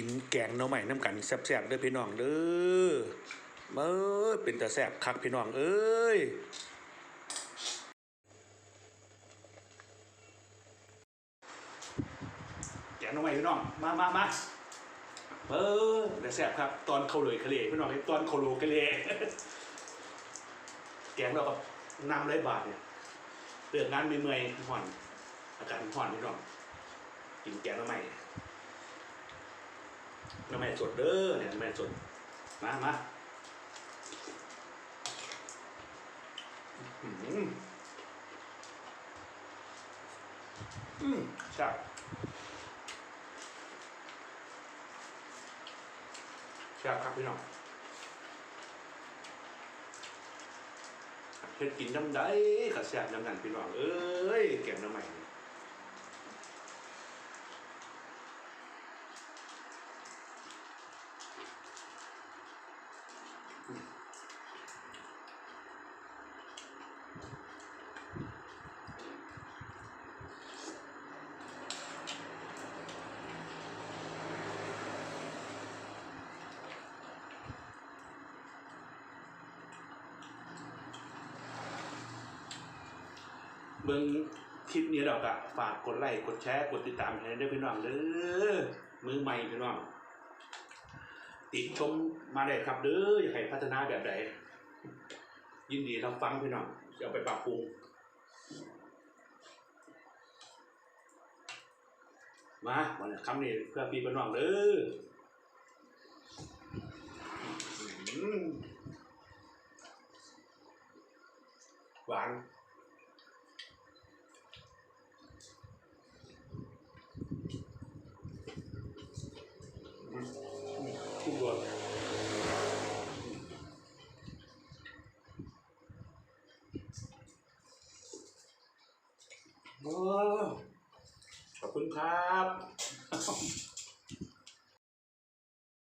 กินแกงหน่อใหม่น้ำกันแซ่บๆเด้อพี่น้องเด้อเมื่อเป็นแต่แซ่บคักพี่น้องเอ้ยแกงหน่อใหม่พี่น้องมามามาเออแต่แซ่บครับ ตอนเขาเลยทะเลพี่น้องตอนเขาโลทะเลแกงเราก็นำไรบาทเนี่ยเรื่องงานเมื่อยๆห่อน อากาศห่อนพี่น้องกินแกงหน่อใหม่ น้ำมันสดเด้อเนี่ยน้ำมันสดมามาอืมอืมใช่ใช่ครับพี่น้องเฮ็ดกินน้ำได้ขัดแซ่บน้ำกันพี่น้องเอ้ย แกงน้ำใหม่นี่ เบิ่งคลิปนี้เราก็ฝากกดไลค์กดแชร์กดติดตามให้ด้พี่น้องเด้อมือใหม่พี่น้องติดชมมาได้ครับเด้ออยากให้พัฒนาแบบใดยินดีรับฟังพี่น้องจะเอาไปปรับปรุงมาวันนี้คำนี้เพื่อพี่พี่น้องเด้อหวาน ทุกรสโอ้ ขอบคุณครับ